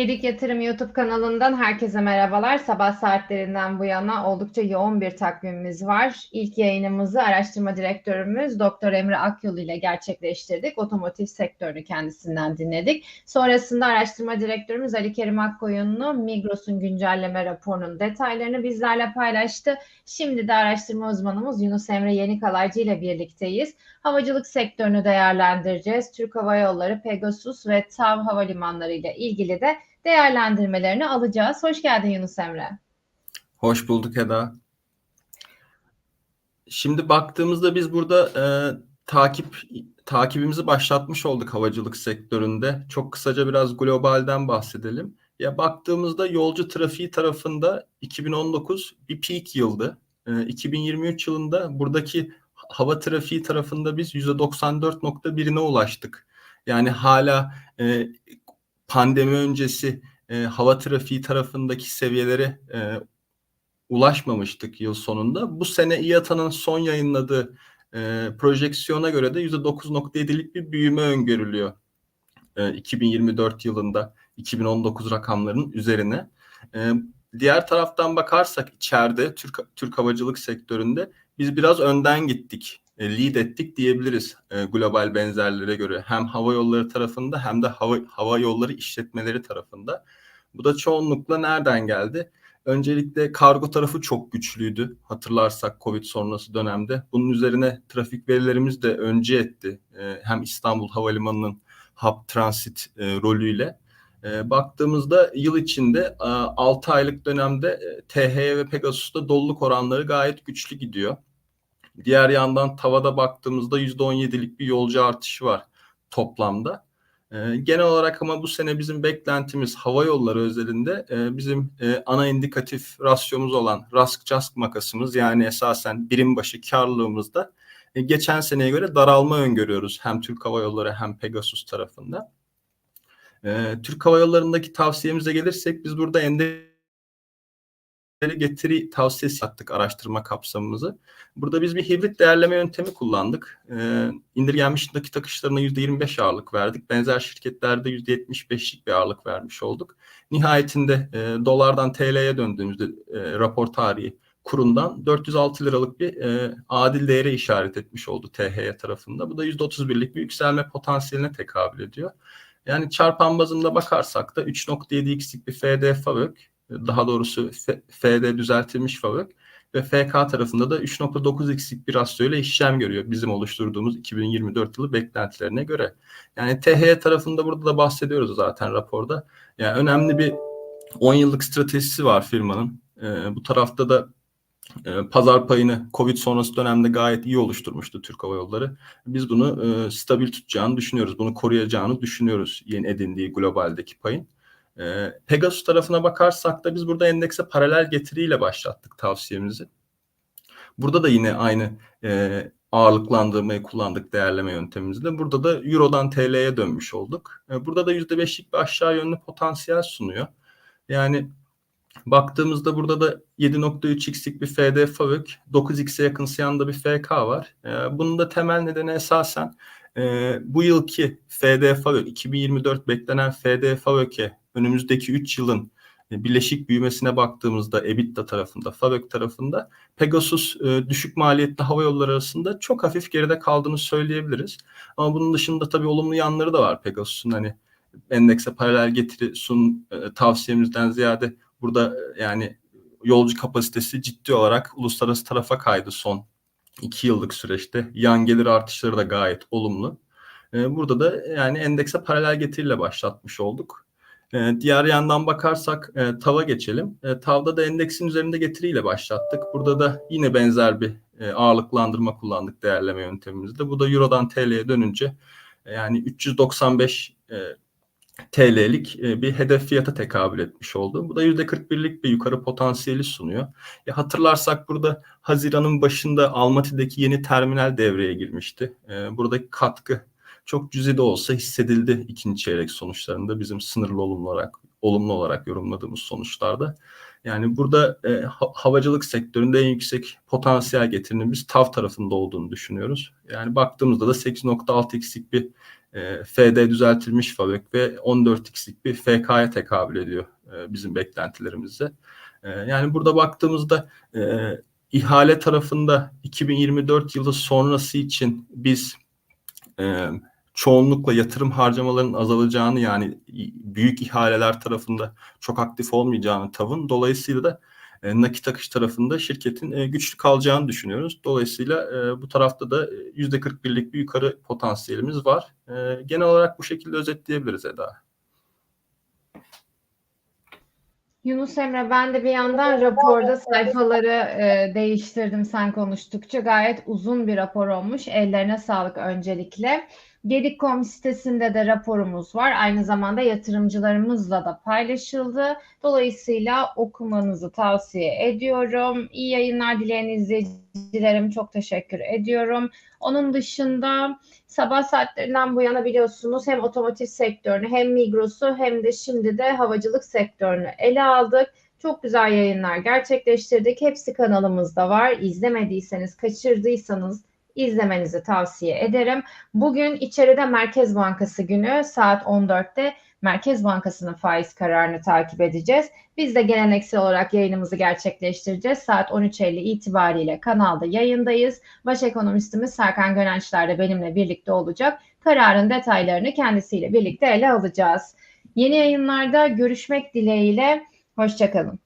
Gedik Yatırım YouTube kanalından herkese merhabalar. Sabah saatlerinden bu yana oldukça yoğun bir takvimimiz var. İlk yayınımızı araştırma direktörümüz Doktor Emre Akyol ile gerçekleştirdik. Otomotiv sektörünü kendisinden dinledik. Sonrasında araştırma direktörümüz Ali Kerim Akkoyunlu Migros'un güncelleme raporunun detaylarını bizlerle paylaştı. Şimdi de araştırma uzmanımız Yunus Emre Yenikalaycı ile birlikteyiz. Havacılık sektörünü değerlendireceğiz. Türk Hava Yolları, Pegasus ve TAV havalimanları ile ilgili de değerlendirmelerini alacağız. Hoş geldin Yunus Emre. Hoş bulduk Eda. Şimdi baktığımızda biz burada e, takip takibimizi başlatmış olduk havacılık sektöründe. Çok kısaca biraz globalden bahsedelim. Ya baktığımızda yolcu trafiği tarafında 2019 bir peak yıldı. E, 2023 yılında buradaki hava trafiği tarafında biz %94.1'ine ulaştık. Yani hala e, pandemi öncesi e, hava trafiği tarafındaki seviyelere e, ulaşmamıştık yıl sonunda. Bu sene İATA'nın son yayınladığı e, projeksiyona göre de %9.7'lik bir büyüme öngörülüyor e, 2024 yılında 2019 rakamlarının üzerine. E, diğer taraftan bakarsak içeride Türk Türk havacılık sektöründe biz biraz önden gittik, lead ettik diyebiliriz e, global benzerlere göre. Hem hava yolları tarafında hem de hava, hava yolları işletmeleri tarafında. Bu da çoğunlukla nereden geldi? Öncelikle kargo tarafı çok güçlüydü. Hatırlarsak Covid sonrası dönemde. Bunun üzerine trafik verilerimiz de önce etti. E, hem İstanbul Havalimanı'nın hub transit rolüyle. baktığımızda yıl içinde 6 aylık dönemde THY ve Pegasus'ta doluluk oranları gayet güçlü gidiyor. Diğer yandan tavada baktığımızda %17'lik bir yolcu artışı var toplamda. E, genel olarak ama bu sene bizim beklentimiz hava yolları özelinde e, bizim e, ana indikatif rasyomuz olan RASK-CASK makasımız yani esasen birim başı karlılığımızda e, geçen seneye göre daralma öngörüyoruz hem Türk Hava Yolları hem Pegasus tarafında. E, Türk Hava Yolları'ndaki tavsiyemize gelirsek biz burada endeks getiri tavsiyesi yaptık araştırma kapsamımızı. Burada biz bir hibrit değerleme yöntemi kullandık. Ee, indirgenmiş nakit akışlarına %25 ağırlık verdik. Benzer şirketlerde %75'lik bir ağırlık vermiş olduk. Nihayetinde e, dolardan TL'ye döndüğümüzde e, rapor tarihi kurundan 406 liralık bir e, adil değere işaret etmiş oldu THY tarafında. Bu da %31'lik bir yükselme potansiyeline tekabül ediyor. Yani çarpan bazında bakarsak da 3.7x'lik bir FD FAVÖK daha doğrusu F'de düzeltilmiş FAVÖK ve FK tarafında da 3.9x'lik bir rasyo ile işlem görüyor bizim oluşturduğumuz 2024 yılı beklentilerine göre. Yani THY tarafında burada da bahsediyoruz zaten raporda. Yani önemli bir 10 yıllık stratejisi var firmanın. Ee, bu tarafta da e, pazar payını Covid sonrası dönemde gayet iyi oluşturmuştu Türk Hava Yolları. Biz bunu e, stabil tutacağını düşünüyoruz. Bunu koruyacağını düşünüyoruz yeni edindiği globaldeki payın. Ee, Pegasus tarafına bakarsak da biz burada endekse paralel getiriyle başlattık tavsiyemizi. Burada da yine aynı e, ağırlıklandırmayı kullandık değerleme yöntemimizde. Burada da Euro'dan TL'ye dönmüş olduk. E, burada da %5'lik bir aşağı yönlü potansiyel sunuyor. Yani baktığımızda burada da 7.3x'lik bir FD FAVÖK, 9x'e yakınsayan da bir FK var. E, bunun da temel nedeni esasen e, bu yılki FD FAVÖK, 2024 beklenen FD FAVÖK'e önümüzdeki 3 yılın e, birleşik büyümesine baktığımızda EBITDA tarafında, FAVÖK tarafında Pegasus e, düşük maliyetli hava yolları arasında çok hafif geride kaldığını söyleyebiliriz. Ama bunun dışında tabii olumlu yanları da var Pegasus'un hani endekse paralel getiri sun e, tavsiyemizden ziyade burada yani yolcu kapasitesi ciddi olarak uluslararası tarafa kaydı son iki yıllık süreçte. Yan gelir artışları da gayet olumlu. Burada da yani endekse paralel getiriyle başlatmış olduk. E, diğer yandan bakarsak e, TAV'a geçelim. E, TAV'da da endeksin üzerinde getiriyle başlattık. Burada da yine benzer bir e, ağırlıklandırma kullandık değerleme yöntemimizde. Bu da Euro'dan TL'ye dönünce e, yani 395 e, TL'lik bir hedef fiyata tekabül etmiş oldu. Bu da %41'lik bir yukarı potansiyeli sunuyor. E, hatırlarsak burada Haziran'ın başında Almaty'deki yeni terminal devreye girmişti. E, buradaki katkı çok cüzi de olsa hissedildi ikinci çeyrek sonuçlarında bizim sınırlı olumlu olarak olumlu olarak yorumladığımız sonuçlarda. Yani burada e, havacılık sektöründe en yüksek potansiyel getirinin TAV tarafında olduğunu düşünüyoruz. Yani baktığımızda da 8.6x'lik bir e, FD düzeltilmiş fabrik ve 14x'lik bir FK'ya tekabül ediyor e, bizim beklentilerimizde. E, yani burada baktığımızda e, ihale tarafında 2024 yılı sonrası için biz e, çoğunlukla yatırım harcamalarının azalacağını yani büyük ihaleler tarafında çok aktif olmayacağını tavın dolayısıyla da e, nakit akış tarafında şirketin e, güçlü kalacağını düşünüyoruz. Dolayısıyla e, bu tarafta da %41'lik bir yukarı potansiyelimiz var. E, genel olarak bu şekilde özetleyebiliriz Eda. Yunus Emre ben de bir yandan raporda sayfaları e, değiştirdim sen konuştukça. Gayet uzun bir rapor olmuş. Ellerine sağlık öncelikle. Gedik.com sitesinde de raporumuz var. Aynı zamanda yatırımcılarımızla da paylaşıldı. Dolayısıyla okumanızı tavsiye ediyorum. İyi yayınlar dileyen izleyicilerim çok teşekkür ediyorum. Onun dışında sabah saatlerinden bu yana biliyorsunuz hem otomotiv sektörünü hem Migros'u hem de şimdi de havacılık sektörünü ele aldık. Çok güzel yayınlar gerçekleştirdik. Hepsi kanalımızda var. İzlemediyseniz, kaçırdıysanız izlemenizi tavsiye ederim. Bugün içeride Merkez Bankası günü saat 14'te Merkez Bankası'nın faiz kararını takip edeceğiz. Biz de geleneksel olarak yayınımızı gerçekleştireceğiz. Saat 13.50 itibariyle kanalda yayındayız. Baş ekonomistimiz Serkan Gönençler de benimle birlikte olacak. Kararın detaylarını kendisiyle birlikte ele alacağız. Yeni yayınlarda görüşmek dileğiyle. Hoşçakalın.